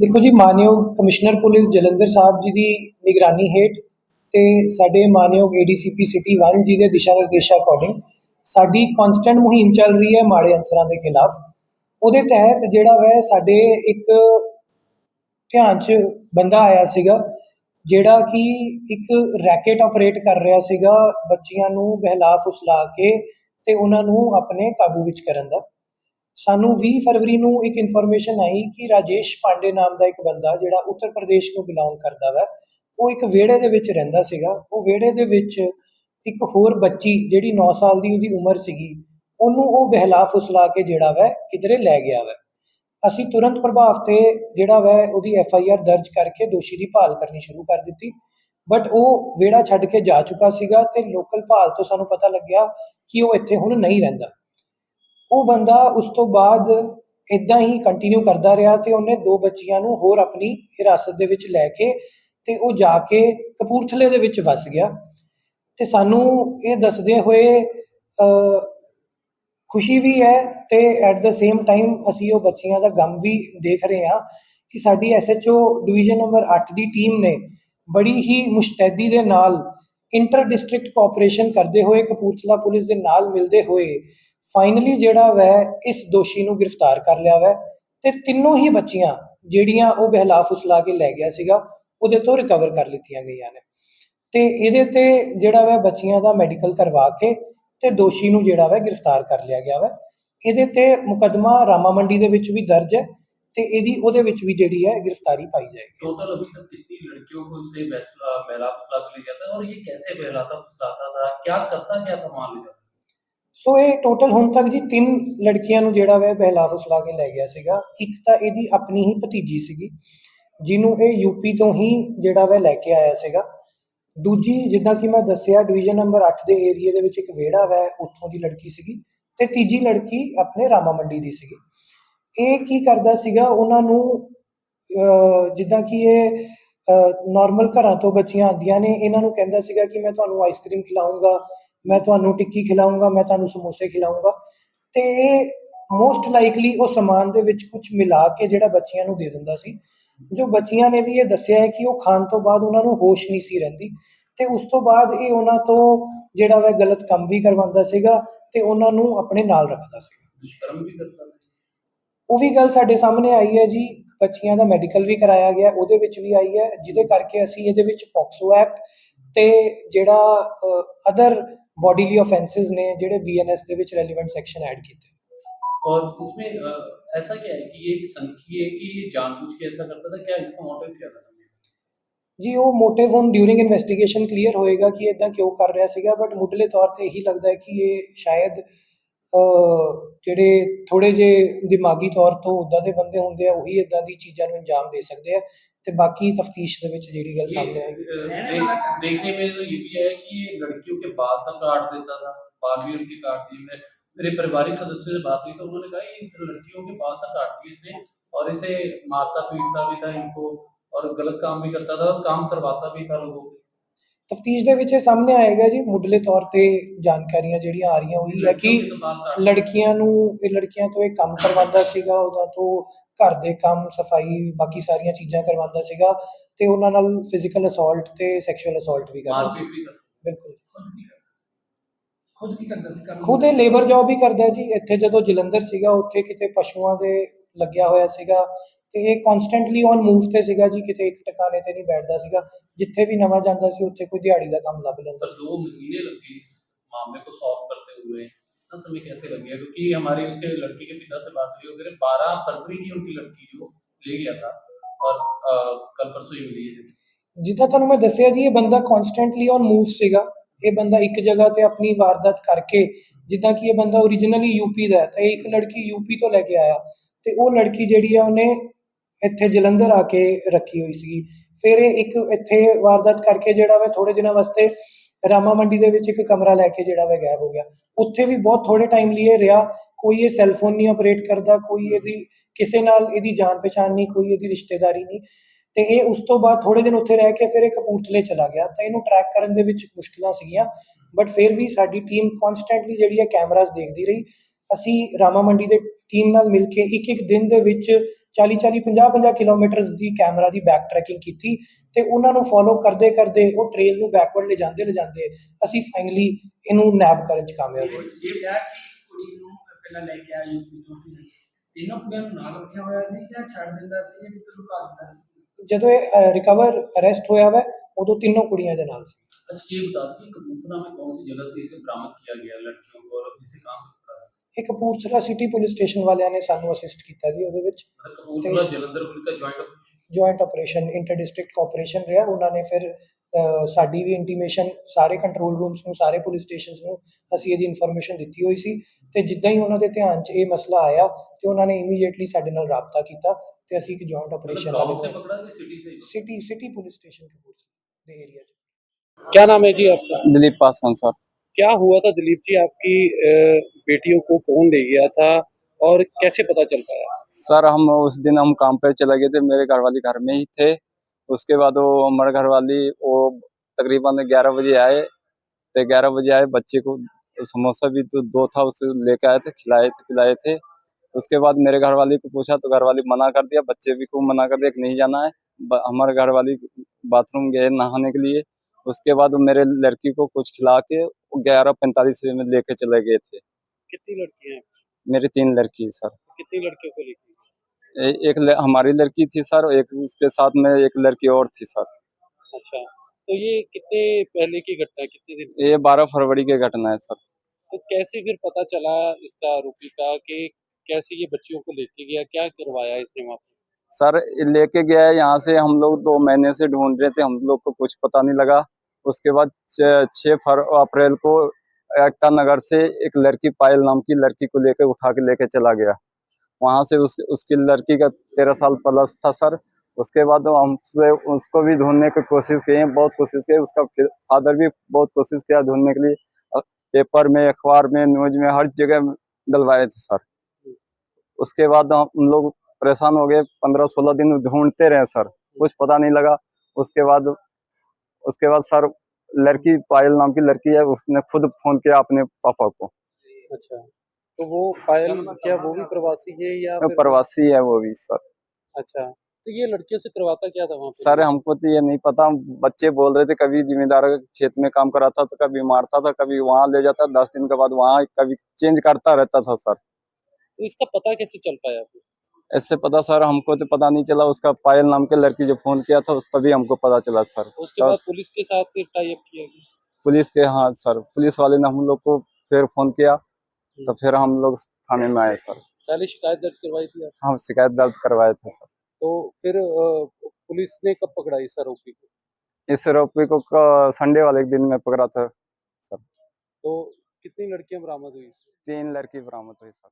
ਦੇਖੋ ਜੀ, ਮਾਨਯੋਗ ਕਮਿਸ਼ਨਰ ਪੁਲਿਸ ਜਲੰਧਰ ਸਾਹਿਬ ਜੀ ਦੀ ਨਿਗਰਾਨੀ ਹੇਠ ਤੇ ਸਾਡੇ ਮਾਨਯੋਗ ਏਡੀਸੀਪੀ ਸਿਟੀ 1 ਜੀ ਦੇ ਦਿਸ਼ਾ ਨਿਰਦੇਸ਼ਾਂ ਅਕੋਰਡਿੰਗ ਸਾਡੀ ਕਨਸਟੈਂਟ ਮੁਹਿੰਮ ਚੱਲ ਰਹੀ ਹੈ ਮਾੜੇ ਅਨਸਰਾਂ ਦੇ ਖਿਲਾਫ। ਉਹਦੇ ਤਹਿਤ ਜਿਹੜਾ ਵੈ ਸਾਡੇ ਇੱਕ ਧਿਆਨ 'ਚ ਬੰਦਾ ਆਇਆ ਸੀਗਾ, ਜਿਹੜਾ ਕਿ ਇੱਕ ਰੈਕੇਟ ਆਪਰੇਟ ਕਰ ਰਿਹਾ ਸੀਗਾ ਬੱਚੀਆਂ ਨੂੰ ਬਹਿਲਾ ਫੁਸਲਾ ਕੇ ਤੇ ਉਹਨਾਂ ਨੂੰ ਆਪਣੇ ਕਾਬੂ ਵਿੱਚ ਕਰਨ ਦਾ। ਸਾਨੂੰ 20 ਫਰਵਰੀ ਨੂੰ ਇੱਕ ਇਨਫੋਰਮੇਸ਼ਨ ਆਈ ਕਿ ਰਾਜੇਸ਼ ਪਾਂਡੇ ਨਾਮ ਦਾ ਇੱਕ ਬੰਦਾ ਜਿਹੜਾ ਉੱਤਰ ਪ੍ਰਦੇਸ਼ ਨੂੰ ਬਿਲੋਂਗ ਕਰਦਾ ਵਾ, ਉਹ ਇੱਕ ਵਿਹੜੇ ਦੇ ਵਿੱਚ ਰਹਿੰਦਾ ਸੀਗਾ। ਉਹ ਵਿਹੜੇ ਦੇ ਵਿੱਚ ਇੱਕ ਹੋਰ ਬੱਚੀ ਜਿਹੜੀ 9 ਸਾਲ ਦੀ ਉਹਦੀ ਉਮਰ ਸੀਗੀ, ਉਹਨੂੰ ਉਹ ਬਹਿਲਾ ਫੁਸਲਾ ਕੇ ਜਿਹੜਾ ਵਾ, ਕਿਧਰੇ ਲੈ ਗਿਆ ਵਾ। ਅਸੀਂ ਤੁਰੰਤ ਪ੍ਰਭਾਵ ਤੇ ਜਿਹੜਾ ਵਾ, ਉਹਦੀ ਐਫ ਆਈ ਆਰ ਦਰਜ ਕਰਕੇ ਦੋਸ਼ੀ ਦੀ ਭਾਲ ਕਰਨੀ ਸ਼ੁਰੂ ਕਰ ਦਿੱਤੀ। ਬਟ ਉਹ ਵਿਹੜਾ ਛੱਡ ਕੇ ਜਾ ਚੁੱਕਾ ਸੀਗਾ ਤੇ ਲੋਕਲ ਭਾਲ ਤੋਂ ਸਾਨੂੰ ਪਤਾ ਲੱਗਿਆ ਕਿ ਉਹ ਇੱਥੇ ਹੁਣ ਨਹੀਂ ਰਹਿੰਦਾ। ਉਹ ਬੰਦਾ ਉਸ ਤੋਂ ਬਾਅਦ ਇਦਾਂ ਹੀ ਕੰਟੀਨਿਊ ਕਰਦਾ ਰਿਹਾ ਤੇ ਉਹਨੇ ਦੋ ਬੱਚੀਆਂ ਨੂੰ ਹੋਰ ਆਪਣੀ ਹਿਰਾਸਤ ਦੇ ਵਿੱਚ ਲੈ ਕੇ ਤੇ ਉਹ ਜਾ ਕੇ ਕਪੂਰਥਲੇ ਦੇ ਵਿੱਚ ਵਸ ਗਿਆ। ਤੇ ਸਾਨੂੰ ਇਹ ਦੱਸਦੇ ਹੋਏ ਖੁਸ਼ੀ ਵੀ ਹੈ ਤੇ ਐਟ ਦਾ ਸੇਮ ਟਾਈਮ ਅਸੀਂ ਉਹ ਬੱਚੀਆਂ ਦਾ ਗਮ ਵੀ ਦੇਖ ਰਹੇ ਹਾਂ ਕਿ ਸਾਡੀ ਐਸਐਚਓ ਡਿਵੀਜ਼ਨ ਨੰਬਰ 8 ਦੀ ਟੀਮ ਨੇ ਬੜੀ ਹੀ ਮੁਸ਼ਤੈਦੀ ਦੇ ਨਾਲ ਇੰਟਰ ਡਿਸਟ੍ਰਿਕਟ ਕੋਆਪਰੇਸ਼ਨ ਕਰਦੇ ਹੋਏ ਕਪੂਰਥਲਾ ਪੁਲਿਸ ਦੇ ਨਾਲ ਮਿਲਦੇ ਹੋਏ ਫਾਈਨਲੀ ਜਿਹੜਾ ਵੈ ਇਸ ਦੋਸ਼ੀ ਨੂੰ ਗ੍ਰਿਫਤਾਰ ਕਰ ਲਿਆ ਵੈ ਤੇ ਤਿੰਨੋਂ ਹੀ ਬੱਚੀਆਂ ਜਿਹੜੀਆਂ ਉਹ ਬਹਿਲਾ ਫੁਸਲਾ ਕੇ ਲੈ ਗਿਆ ਸੀਗਾ ਉਹਦੇ ਤੋਂ ਰਿਕਵਰ ਕਰ ਲਿੱਤੀਆਂ ਗਈਆਂ ਨੇ ਤੇ ਇਹਦੇ ਤੇ ਜਿਹੜਾ ਵੈ ਬੱਚੀਆਂ ਦਾ ਮੈਡੀਕਲ ਕਰਵਾ ਕੇ ਤੇ ਦੋਸ਼ੀ ਨੂੰ ਜਿਹੜਾ ਵੈ ਗ੍ਰਿਫਤਾਰ ਕਰ ਲਿਆ ਗਿਆ ਵੈ ਇਹਦੇ ਤੇ ਮੁਕੱਦਮਾ ਰਾਮਾ ਮੰਡੀ ਦੇ ਵਿੱਚ ਵੀ ਦਰਜ ਹੈ ਤੇ ਇਹਦੀ ਉਹਦੇ ਵਿੱਚ ਵੀ ਜਿਹੜੀ ਹੈ ਗ੍ਰਿਫਤਾਰੀ ਪਾਈ ਜਾਏਗੀ टोटल अभी तक कितनी लड़कियों को इससे बहला बहला फुसला के ले जाता है और ये कैसे बहलाता फुसलाता था क्या करता क्या था मान लीजिए ਸੋ ਇਹ ਟੋਟਲ ਹੁਣ ਤੱਕ ਜੀ ਤਿੰਨ ਲੜਕੀਆਂ ਨੂੰ ਜਿਹੜਾ ਵੈ ਬਹਿਲਾ ਫੁਸਲਾ ਕੇ ਲੈ ਗਿਆ ਸੀਗਾ। ਇੱਕ ਤਾਂ ਇਹਦੀ ਆਪਣੀ ਹੀ ਭਤੀਜੀ ਸੀਗੀ ਜਿਹਨੂੰ ਇਹ ਯੂਪੀ ਤੋਂ ਹੀ ਜਿਹੜਾ ਵੈ ਲੈ ਕੇ ਆਇਆ ਸੀਗਾ। ਦੂਜੀ ਜਿੱਦਾਂ ਕਿ ਮੈਂ ਦੱਸਿਆ ਡਿਵੀਜ਼ਨ ਨੰਬਰ 8 ਦੇ ਏਰੀਆ ਦੇ ਵਿੱਚ ਇੱਕ ਵਿਹੜਾ ਵੈ ਉੱਥੋਂ ਦੀ ਲੜਕੀ ਸੀਗੀ ਤੇ ਤੀਜੀ ਲੜਕੀ ਆਪਣੇ ਰਾਮਾ ਮੰਡੀ ਦੀ ਸੀਗੀ। ਇਹ ਕੀ ਕਰਦਾ ਸੀਗਾ ਉਹਨਾਂ ਨੂੰ ਅਹ, ਜਿੱਦਾਂ ਕਿ ਇਹ ਨਾਰਮਲ ਘਰਾਂ ਤੋਂ ਬੱਚੀਆਂ ਆਉਂਦੀਆਂ ਨੇ ਇਹਨਾਂ ਨੂੰ ਕਹਿੰਦਾ ਸੀਗਾ ਕਿ ਮੈਂ ਤੁਹਾਨੂੰ ਆਈਸਕ੍ਰੀਮ ਖਿਲਾਉਂਗਾ ਮੈਂ ਤੁਹਾਨੂੰ ਟਿੱਕੀ ਖਿਲਾਉਂਗਾ ਮੈਂ ਤੁਹਾਨੂੰ ਸਮੋਸੇ ਖਿਲਾਉਂਗਾ ਤੇ ਮੋਸਟ ਲਾਈਕਲੀ ਉਹ ਸਮਾਨ ਦੇ ਵਿੱਚ ਕੁਝ ਮਿਲਾ ਕੇ ਜਿਹੜਾ ਬੱਚਿਆਂ ਨੂੰ ਦੇ ਦਿੰਦਾ ਸੀ। ਜੋ ਬੱਚਿਆਂ ਨੇ ਵੀ ਇਹ ਦੱਸਿਆ ਹੈ ਕਿ ਉਹ ਖਾਣ ਤੋਂ ਬਾਅਦ ਉਹਨਾਂ ਨੂੰ ਹੋਸ਼ ਨਹੀਂ ਸੀ ਰਹਿੰਦੀ। ਤੇ ਉਸ ਤੋਂ ਬਾਅਦ ਇਹ ਉਹਨਾਂ ਤੋਂ ਜਿਹੜਾ ਵਾ ਗਲਤ ਕੰਮ ਵੀ ਕਰਵਾਉਂਦਾ ਸੀਗਾ ਤੇ ਉਹਨਾਂ ਨੂੰ ਆਪਣੇ ਨਾਲ ਰੱਖਦਾ ਸੀਗਾ ਉਹ ਵੀ ਗੱਲ ਸਾਡੇ ਸਾਹਮਣੇ ਆਈ ਹੈ ਜੀ। ਬੱਚਿਆਂ ਦਾ ਮੈਡੀਕਲ ਵੀ ਕਰਾਇਆ ਗਿਆ ਉਹਦੇ ਵਿੱਚ ਵੀ ਆਈ ਹੈ। ਜਿਹਦੇ ਕਰਕੇ ਅਸੀਂ ਇਹਦੇ ਵਿੱਚ ਪੌਕਸੋ ਐਕਟ ਤੇ ਜਿਹੜਾ ਅਦਰ ਬੋਡੀਲੀ ਆਫੈਂਸਸ ਨੇ ਜਿਹੜੇ ਬੀਐਨਐਸ ਦੇ ਵਿੱਚ ਰੈਲੇਵੈਂਟ ਸੈਕਸ਼ਨ ਐਡ ਕੀਤੇ और इसमें अ, ऐसा क्या है कि ये संख्या है कि ये जानबूझ के ऐसा करता था क्या इसका मोटिव क्या था ਜੀ ਉਹ ਮੋਟਿਵ ਹੁਣ ਡਿਊਰਿੰਗ ਇਨਵੈਸਟੀਗੇਸ਼ਨ ਕਲੀਅਰ ਹੋਏਗਾ ਕਿ ਇਦਾਂ ਕਿਉਂ ਕਰ ਰਿਹਾ ਸੀਗਾ ਬਟ ਮੁੱਢਲੇ ਤੌਰ ਤੇ ਇਹੀ ਲੱਗਦਾ ਹੈ ਕਿ ਇਹ ਸ਼ਾਇਦ ਅਹ, ਜਿਹੜੇ ਥੋੜੇ ਜੇ ਦਿਮਾਗੀ ਤੌਰ ਤੋਂ ਉਦਾਂ ਦੇ ਬੰਦੇ ਹੁੰਦੇ ਆ ਉਹੀ ਇਦਾਂ ਦੀ ਚੀਜ਼ਾਂ ਨੂੰ ਅੰਜਾਮ ਦੇ ਸਕਦੇ ਆ ਤੇ ਬਾਕੀ ਤਫਤੀਸ਼ ਦੇ ਵਿੱਚ ਜਿਹੜੀ ਗੱਲ ये, ਸਾਹਮਣੇ ਆਏਗੀ अ, देख- देखने में तो ये भी है कि ये लड़कियों के बाल तक काट देता था बाल भी उनके काट दिए मैं मेरे पारिवारिक सदस्यों से बात हुई तो उन्होंने कहा ये इस लड़कियों के बाल तक काट दिए इसने और इसे मारता पीटता भी था इनको और गलत काम भी करता था और काम करवाता भी था लोगों को ਤਫਤੀਸ਼ ਦੇ ਵਿੱਚ ਇਹ ਸਾਹਮਣੇ ਆਏਗਾ ਜੀ ਮੁੱਢਲੇ ਤੌਰ ਤੇ ਜਾਣਕਾਰੀਆਂ ਜਿਹੜੀਆਂ ਆ ਰਹੀਆਂ ਉਹੀ ਹੈ ਕਿ ਲੜਕੀਆਂ ਨੂੰ ਇਹ ਲੜਕੀਆਂ ਤੋਂ ਇਹ ਕੰਮ ਕਰਵਾਉਂਦਾ ਸੀਗਾ ਉਹਨਾਂ ਤੋਂ ਘਰ ਦੇ ਕੰਮ ਸਫ਼ਾਈ ਬਾਕੀ ਸਾਰੀਆਂ ਚੀਜ਼ਾਂ ਕਰਵਾਉਂਦਾ ਸੀਗਾ ਤੇ ਉਹਨਾਂ ਨਾਲ ਫਿਜ਼ੀਕਲ ਅਸੌਲਟ ਤੇ ਸੈਕਸ਼ੂਅਲ ਅਸੌਲਟ ਵੀ ਕਰਦਾ ਸੀ। ਬਿਲਕੁਲ। ਖੁਦ ਕੀ ਲੇਬਰ ਜੌਬ ਵੀ ਕਰਦਾ ਜੀ। ਇੱਥੇ ਜਦੋਂ ਜਲੰਧਰ ਸੀਗਾ ਉੱਥੇ ਕਿਤੇ ਪਸ਼ੂਆਂ ਦੇ ਲੱਗਿਆ ਹੋਇਆ ਸੀਗਾ ਤੇ ਇਹ ਕਨਸਟੈਂਟਲੀ ਔਨ ਮੂਵ ਤੇ ਸੀਗਾ ਜੀ ਕਿਤੇ ਇੱਕ ਟਿਕਾਣੇ ਤੇ ਨਹੀਂ ਬੈਠਦਾ ਸੀਗਾ ਜਿੱਥੇ ਵੀ ਨਵਾਂ ਜਾਂਦਾ ਸੀ ਉੱਥੇ ਕੋਈ ਦਿਹਾੜੀ ਦਾ ਕੰਮ ਲੱਭ ਲੈਂਦਾ पर दो महीने लग गए इस मामले को सॉल्व करते हुए इतना समय कैसे लग गया क्योंकि हमारे उसके लड़की के पिता से बात हुई वगैरह बारह फरवरी की उनकी लड़की जो ले गया था और अ, कल परसों ही मिली है ਜਿੱਦਾਂ ਤੁਹਾਨੂੰ ਮੈਂ ਦੱਸਿਆ ਜੀ ਇਹ ਬੰਦਾ ਕਨਸਟੈਂਟਲੀ ਔਨ ਮੂਵ ਸੀਗਾ ਇਹ ਬੰਦਾ ਇੱਕ ਜਗ੍ਹਾ ਤੇ ਆਪਣੀ ਵਾਰਦਾਤ ਕਰਕੇ ਜਿੱਦਾਂ ਕਿ ਇਹ ਬੰਦਾ ਓਰੀਜਨਲੀ ਯੂਪੀ ਦਾ ਹੈ ਤਾਂ ਇਹ ਇੱਕ ਲੜਕੀ ਯੂਪੀ ਤੋਂ ਲੈ ਕੇ ਆਇਆ ਤੇ ਉਹ ਲੜਕੀ ਜਿਹੜੀ ਆ ਉਹਨੇ ਇੱਥੇ ਜਲੰਧਰ ਆ ਕੇ ਰੱਖੀ ਹੋਈ ਸੀਗੀ। ਫਿਰ ਇਹ ਇੱਕ ਇੱਥੇ ਵਾਰਦਾਤ ਕਰਕੇ ਜਿਹੜਾ ਵਾ ਥੋੜੇ ਦਿਨਾਂ ਵਾਸਤੇ ਰਾਮਾ ਮੰਡੀ ਦੇ ਵਿੱਚ ਇੱਕ ਕਮਰਾ ਲੈ ਕੇ ਜਿਹੜਾ ਵਾ ਗਾਇਬ ਹੋ ਗਿਆ। ਉੱਥੇ ਵੀ ਬਹੁਤ ਥੋੜੇ ਟਾਈਮ ਲਈ ਇਹ ਰਿਹਾ। ਕੋਈ ਇਹ ਸੈੱਲਫੋਨ ਨਹੀਂ ਆਪਰੇਟ ਕਰਦਾ, ਕੋਈ ਇਹਦੀ ਕਿਸੇ ਨਾਲ ਇਹਦੀ ਜਾਣ ਪਛਾਣ ਨਹੀਂ, ਕੋਈ ਇਹਦੀ ਰਿਸ਼ਤੇਦਾਰੀ ਨਹੀਂ। ਤੇ ਇਹ ਉਸ ਤੋਂ ਬਾਅਦ ਥੋੜੇ ਦਿਨ ਉੱਥੇ ਰਹਿ ਕੇ ਫਿਰ ਇਹ ਕਪੂਰਥਲੇ ਚਲਾ ਗਿਆ। ਤਾਂ ਇਹਨੂੰ ਟਰੈਕ ਕਰਨ ਦੇ ਵਿੱਚ ਮੁਸ਼ਕਲਾਂ ਸੀਗੀਆਂ। ਬਟ ਫਿਰ ਵੀ ਸਾਡੀ ਟੀਮ ਕਨਸਟੈਂਟਲੀ ਜਿਹੜੀ ਹੈ ਕੈਮਰਾਸ ਦੇਖਦੀ ਰਹੀ। ਅਸੀਂ ਰਾਮਾ ਮੰਡੀ ਦੇ ਟੀਮ ਨਾਲ ਮਿਲ ਕੇ ਇੱਕ ਇੱਕ ਦਿਨ ਦੇ ਵਿੱਚ 40 40 50 50 ਕਿਲੋਮੀਟਰ ਦੀ ਕੈਮਰਾ ਦੀ ਬੈਕ ਟਰੈਕਿੰਗ ਕੀਤੀ ਤੇ ਉਹਨਾਂ ਨੂੰ ਫੋਲੋ ਕਰਦੇ ਕਰਦੇ ਉਹ ਟ੍ਰੇਲ ਨੂੰ ਬੈਕਵਰਡ ਲੈ ਜਾਂਦੇ ਲੈ ਜਾਂਦੇ ਅਸੀਂ ਫਾਈਨਲੀ ਇਹਨੂੰ ਨੈਬ ਕਰਨ ਚ ਕਾਮਯਾਬ ਹੋਏ ਇਹ ਕਿਹਾ ਕਿ ਕੁੜੀ ਨੂੰ ਪਹਿਲਾਂ ਲੈ ਕੇ ਆਇਆ ਯੂਪੀ ਤੋਂ ਫਿਰ ਤਿੰਨੋਂ ਕੁੜੀਆਂ ਨੂੰ ਨਾਲ ਰੱਖਿਆ ਹੋਇਆ ਸੀ ਜਾਂ ਛੱਡ ਦਿੰਦਾ ਸੀ ਜਾਂ ਕਿਤੇ ਲੁਕਾ ਦਿੰਦਾ ਸੀ ਜਦੋਂ ਇਹ ਰਿਕਵਰ ਅਰੈਸਟ ਹੋਇਆ ਵਾ ਉਦੋਂ ਤਿੰਨੋਂ ਕੁੜੀਆਂ ਦੇ ਨਾਲ ਸੀ अच्छा ये बता दें कि कबूतरा में कौन सी जगह से इसे बरामद किया गया लड़कियों को और इसे कहाँ से पकड़ा है ਇਹ ਕਪੂਰਥਲਾ ਸਿਟੀ ਪੁਲਿਸ ਸਟੇਸ਼ਨ ਵਾਲਿਆਂ ਨੇ ਸਾਨੂੰ ਅਸਿਸਟ ਕੀਤਾ ਜੀ ਉਹਦੇ ਵਿੱਚ। ਕਪੂਰਥਲਾ ਜਲੰਧਰ ਪੁਲਿਸ ਦਾ joint joint operation inter district cooperation ਰਿਹਾ। ਉਹਨਾਂ ਨੇ ਫਿਰ ਸਾਡੀ ਵੀ ਇੰਟੀਮੇਸ਼ਨ ਸਾਰੇ ਕੰਟਰੋਲ ਰੂਮਸ ਨੂੰ ਸਾਰੇ ਪੁਲਿਸ ਸਟੇਸ਼ਨਸ ਨੂੰ ਅਸੀਂ ਇਹਦੀ ਇਨਫੋਰਮੇਸ਼ਨ ਦਿੱਤੀ ਹੋਈ ਸੀ। ਤੇ ਜਿੱਦਾਂ ਹੀ ਉਹਨਾਂ ਦੇ ਧਿਆਨ 'ਚ ਇਹ ਮਸਲਾ ਆਇਆ ਤੇ ਉਹਨਾਂ ਨੇ ਇਮੀਡੀਏਟਲੀ ਸਾਡੇ ਨਾਲ ਰਾਬਤਾ ਕੀਤਾ ਤੇ ਅਸੀਂ ਇੱਕ joint operation city city police station Kapurthala ਦੇ ਏਰੀਆ 'ਚ। ਕੀ ਨਾਮ ਹੈ ਜੀ ਆਪਕਾ? ਦਿਲੀਪ ਪਾਸਵਾਨ ਸਾਹਿਬ क्या हुआ था दिलीप जी? आपकी बेटियों को कौन ले गया था और कैसे पता चल पाया? सर, हम उस दिन हम काम पे चले गए थे, मेरे घर वाली घर में ही थे। उसके बाद वो हमारे घर वाली वो तकरीबन ग्यारह बजे आए। तो ग्यारह बजे आए, बच्चे को समोसा भी तो दो था, उसे लेके आए थे, खिलाए थे, पिलाए थे। उसके बाद मेरे घर वाली को पूछा तो घर वाली मना कर दिया, बच्चे भी को मना कर दिया नहीं जाना है। हमारे घर वाली बाथरूम गए नहाने के लिए। उसके बाद मेरे लड़की को कुछ खिला के ग्यारह पैंतालीस में लेके चले गए थे। कितनी लड़कियाँ हैं? मेरी तीन लड़की सर। कितनी लड़कियों को लेके? एक ल- हमारी लड़की थी सर एक उसके साथ में एक लड़की और थी सर। अच्छा तो ये कितने पहले की घटना है कितने दिन ये बारह फरवरी की घटना है सर। तो कैसे फिर पता चला इसका आरोपी का कि कैसे ये बच्चियों को लेके गया क्या करवाया इसने वहाँ सर लेके गया है यहाँ से हम लोग दो महीने से ढूंढ रहे थे हम लोग को कुछ पता नहीं लगा। उसके बाद छ- फर, अप्रैल को एकता नगर से एक लड़की पायल नाम की लड़की को लेकर उठा के लेके चला गया। वहाँ से उस, उसकी लड़की का तेरह साल प्लस था सर। उसके बाद हमसे उसको भी ढूँढने की कोशिश की, बहुत कोशिश की। उसका फादर भी बहुत कोशिश किया ढूँढने के लिए। पेपर में, अखबार में, न्यूज़ में, हर जगह डलवाए थे सर। उसके बाद हम लोग परेशान हो गए। पंद्रह सोलह दिन ढूंढते रहे सर। कुछ पता नहीं लगा। उसके बाद उसके बाद सर लड़की पायल नाम की लड़की है उसने खुद फ़ोन किया अपने पापा को। अच्छा। तो वो पायल क्या वो भी प्रवासी है या प्रवासी है वो भी सर। अच्छा। तो ये लड़कियों से करवाता क्या था वहाँ सर हमको तो ये नहीं पता। बच्चे बोल रहे थे कभी जिम्मेदार खेत में काम कराता था कभी मारता था कभी वहाँ ले जाता दस दिन के बाद वहाँ कभी चेंज करता रहता था सर। तो इसका पता कैसे चल पाया ऐसे पता सर हमको तो पता नहीं चला उसका पायल नाम के लड़की जो फ़ोन किया था उस तभी हमको पता चला सर। उसके बाद पुलिस के साथ फिर टाई अप किया पुलिस के हाँ सर पुलिस वाले ने हम लोग को फिर फ़ोन किया तो फिर हम लोग थाने में आए सर। पहले शिकायत दर्ज करवाई थी हम शिकायत दर्ज करवाए थे सर। तो फिर पुलिस ने कब पकड़ा इस आरोपी को? इस आरोपी को संडे वाले दिन में पकड़ा था सर। तो कितनी लड़कियाँ बरामद हुई तीन लड़की बरामद हुई सर।